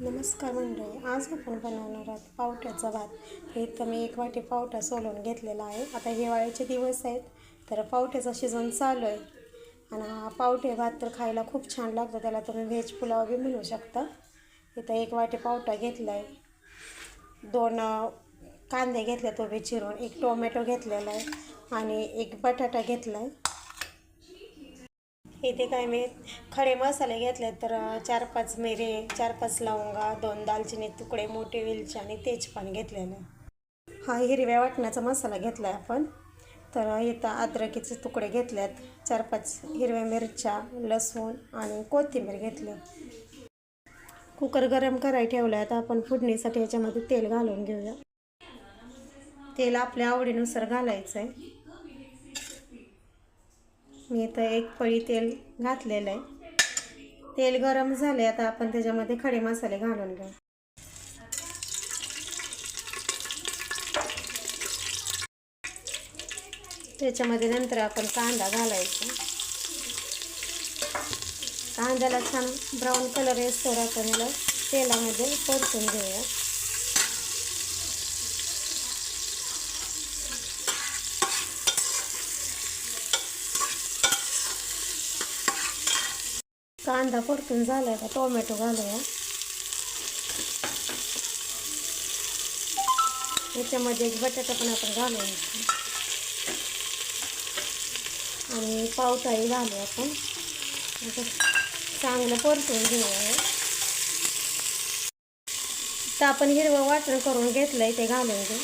नमस्कार मंडळी आज आपण बनवणार आहोत पावट्याचा भात. हे तर मी एक वाटी पावटा सोलून घेतलेला आहे. आता हिवाळ्याचे दिवस आहेत तर पावट्याचा सीझन चालू आहे. आणि हा पावटे भात तर खायला खूप छान लागतो त्याला तुम्ही व्हेज पुलाव बी म्हणू शकता. इथं एक वाटी पावटा घेतला आहे दोन कांदे घेतले तो बी चिरून एक टोमॅटो घेतलेला आहे आणि एक बटाटा घेतला आहे इथे काय मी खडे मसाले घेतले तर चार पाच मिरे चार पाच लवंगा दोन दालचिनी तुकडे मोठे वेलची आणि तेजपान घेतलेलं हा हिरव्या वाटण्याचा मसाला घेतला आहे आपण. तर इथं अद्रकीचे तुकडे घेतल्यात. चार पाच हिरव्या मिरच्या लसूण आणि कोथिंबीर घेतली. कुकर गरम करायला ठेवला आहे तर आपण फुडणीसाठी याच्यामध्ये तेल घालून घेऊया. तेल आपल्या आवडीनुसार घालायचं आहे मी इथं एक पळी तेल घातलेलं आहे. तेल गरम झाले आता आपण त्याच्यामध्ये खडे मसाले घालून घेऊ. त्याच्यामध्ये नंतर आपण कांदा घालायचा. कांद्याला छान ब्राऊन कलर येतो आपण याला तेलामध्ये परतून घेऊया. कांदा परतून झाला का टोमॅटो घालूया. याच्यामध्ये एक बटाटा पण आपण घालूया आणि पावटाही घालू आपण. चांगलं परतून घेऊया. तर आपण हिरवं वाटण करून घेतलंय ते घालून घेऊ.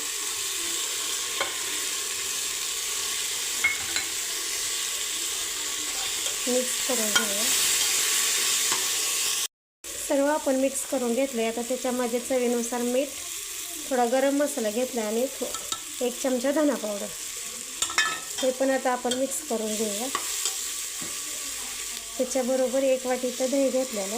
मिक्स करून घेऊया. सर्व आपण मिक्स करून घेतलं आता त्याच्यामध्ये चवीनुसार मीठ थोडा गरम मसाला घेतला आणि एक चमचा धना पावडर हे पण आता आपण मिक्स करून घेऊया. त्याच्याबरोबर एक वाटीचं दही घेतलेलं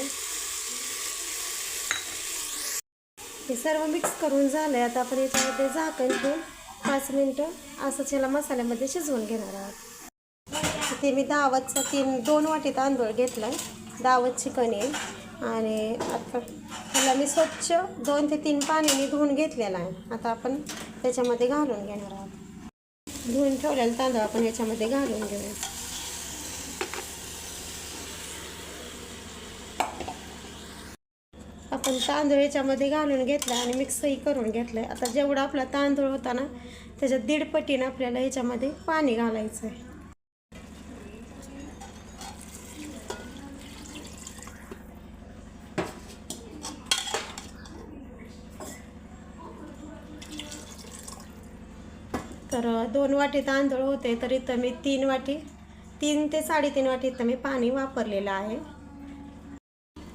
हे सर्व मिक्स करून झालं आहे आता आपण याच्यामध्ये झाकण घेऊन पाच मिनटं असंच ह्याला मसाल्यामध्ये शिजवून घेणार आहोत. ते मी दावतचा तीन दोन वाटी तांदूळ घेतला आहे दावत चिकन आणि आता ह्याला मी स्वच्छ दोन ते तीन पाण्याने धुवून घेतलेला आहे. आता आपण त्याच्यामध्ये घालून घेणार आहोत. धुवून ठेवलेला तांदूळ आपण याच्यामध्ये घालून घेऊया. आपण तांदूळ याच्यामध्ये घालून घेतला आणि मिक्सही करून घेतलं आहे आता जेवढा आपला तांदूळ होता ना त्याच्यात दीड पटीनं आपल्याला याच्यामध्ये पाणी घालायचं आहे तर दोन वाटी तांदूळ होते तर इथं मी तीन वाटी तीन ते साडेतीन वाटी इथं मी पाणी वापरलेलं आहे.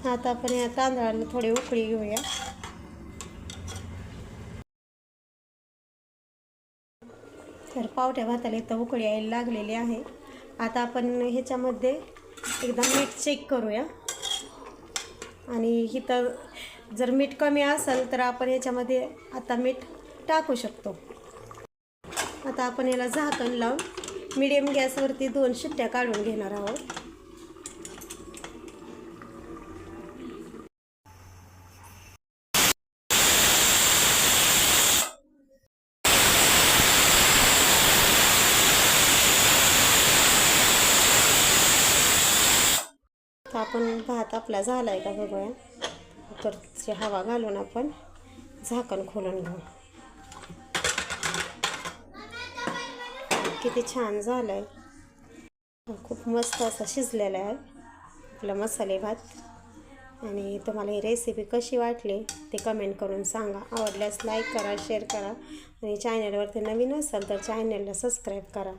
आता आपण या तांदळाला थोडी उकळी घेऊया. तर पावट्या भाताला इथं उकळी यायला लागलेली आहे. आता आपण ह्याच्यामध्ये एकदा मीठ चेक करूया. आणि इथं जर मीठ कमी असेल तर आपण ह्याच्यामध्ये आता मीठ टाकू शकतो. आता आपण याला झाकण लावून मिडियम गॅसवरती दोन शिट्ट्या काढून घेणार आहोत. तर आपण भात आपला झाला आहे का बघूया. कुकरची हवा घालून आपण झाकण खोलून घेऊ. किती छान झालं आहे खूप मस्त असा शिजलेला आहे. आपला मसाले भात. आणि तुम्हाला ही रेसिपी कशी वाटली ते कमेंट करून सांगा. आवडल्यास लाईक करा शेअर करा. आणि चॅनलवरती नवीन असाल तर चॅनलला सबस्क्राईब करा.